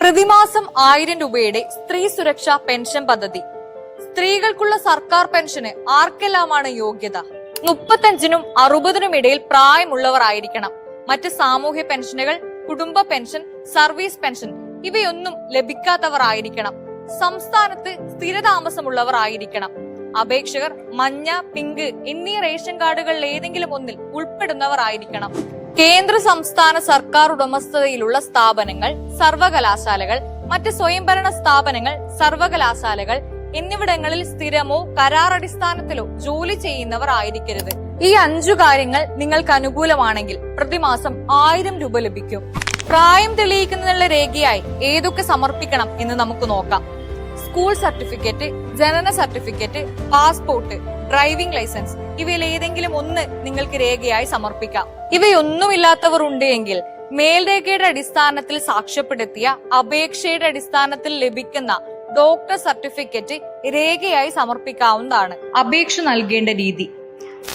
പ്രതിമാസം ആയിരം രൂപയുടെ സ്ത്രീ സുരക്ഷാ പെൻഷൻ പദ്ധതി. സ്ത്രീകൾക്കുള്ള സർക്കാർ പെൻഷന് ആർക്കെല്ലാമാണ് യോഗ്യത? മുപ്പത്തഞ്ചിനും അറുപതിനും ഇടയിൽ പ്രായമുള്ളവർ ആയിരിക്കണം. മറ്റ് സാമൂഹ്യ പെൻഷനുകൾ കുടുംബ പെൻഷൻ സർവീസ് പെൻഷൻ ഇവയൊന്നും ലഭിക്കാത്തവർ ആയിരിക്കണം. സംസ്ഥാനത്ത് സ്ഥിരതാമസമുള്ളവർ ആയിരിക്കണം. അപേക്ഷകർ മഞ്ഞ പിങ്ക് എന്നീ റേഷൻ കാർഡുകളിൽ ഏതെങ്കിലും ഒന്നിൽ ഉൾപ്പെടുന്നവർ ആയിരിക്കണം. കേന്ദ്ര സംസ്ഥാന സർക്കാർ ഉടമസ്ഥതയിലുള്ള സ്ഥാപനങ്ങൾ സർവകലാശാലകൾ മറ്റ് സ്വയംഭരണ സ്ഥാപനങ്ങൾ സർവകലാശാലകൾ എന്നിവിടങ്ങളിൽ സ്ഥിരമോ കരാറടിസ്ഥാനത്തിലോ ജോലി ചെയ്യുന്നവർ ആയിരിക്കരുത്. ഈ അഞ്ചു കാര്യങ്ങൾ നിങ്ങൾക്ക് അനുകൂലമാണെങ്കിൽ പ്രതിമാസം ആയിരം രൂപ ലഭിക്കും. പ്രായം തെളിയിക്കുന്നതിനുള്ള രേഖയായി ഏതൊക്കെ സമർപ്പിക്കണം എന്ന് നമുക്ക് നോക്കാം. സ്കൂൾ സർട്ടിഫിക്കറ്റ് ജനന സർട്ടിഫിക്കറ്റ് പാസ്പോർട്ട് ഡ്രൈവിംഗ് ലൈസൻസ് ഇവയിൽ ഏതെങ്കിലും ഒന്ന് നിങ്ങൾക്ക് രേഖയായി സമർപ്പിക്കാം. ഇവയൊന്നുമില്ലാത്തവർ ഉണ്ട് എങ്കിൽ മേൽരേഖയുടെ അടിസ്ഥാനത്തിൽ സാക്ഷ്യപ്പെടുത്തിയ അപേക്ഷയുടെ അടിസ്ഥാനത്തിൽ ലഭിക്കുന്ന ഡോക്ടർ സർട്ടിഫിക്കറ്റ് രേഖയായി സമർപ്പിക്കാവുന്നതാണ്. അപേക്ഷ നൽകേണ്ട രീതി.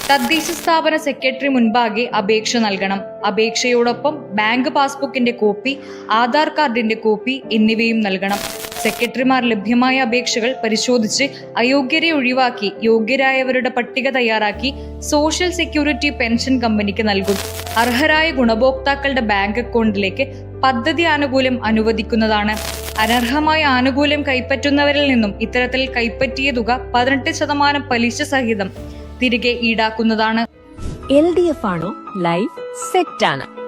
തദ്ദേശ സ്ഥാപന സെക്രട്ടറി മുൻപാകെ അപേക്ഷ നൽകണം. അപേക്ഷയോടൊപ്പം ബാങ്ക് പാസ്ബുക്കിന്റെ കോപ്പി ആധാർ കാർഡിന്റെ കോപ്പി എന്നിവയും നൽകണം. സെക്രട്ടറിമാർ ലഭ്യമായ അപേക്ഷകൾ പരിശോധിച്ച് അയോഗ്യരെ ഒഴിവാക്കി യോഗ്യരായവരുടെ പട്ടിക തയ്യാറാക്കി സോഷ്യൽ സെക്യൂരിറ്റി പെൻഷൻ കമ്പനിക്ക് നൽകും. അർഹരായ ഗുണഭോക്താക്കളുടെ ബാങ്ക് അക്കൗണ്ടിലേക്ക് പദ്ധതി ആനുകൂല്യം അനുവദിക്കുന്നതാണ്. അനർഹമായ ആനുകൂല്യം കൈപ്പറ്റുന്നവരിൽ നിന്നും ഇത്തരത്തിൽ കൈപ്പറ്റിയ തുക പതിനെട്ട് ശതമാനം പലിശ സഹിതം തിരികെ ഈടാക്കുന്നതാണ്. എൽ ഡി എഫ് ആണോ? ലൈഫ് സെറ്റ് ആണ്.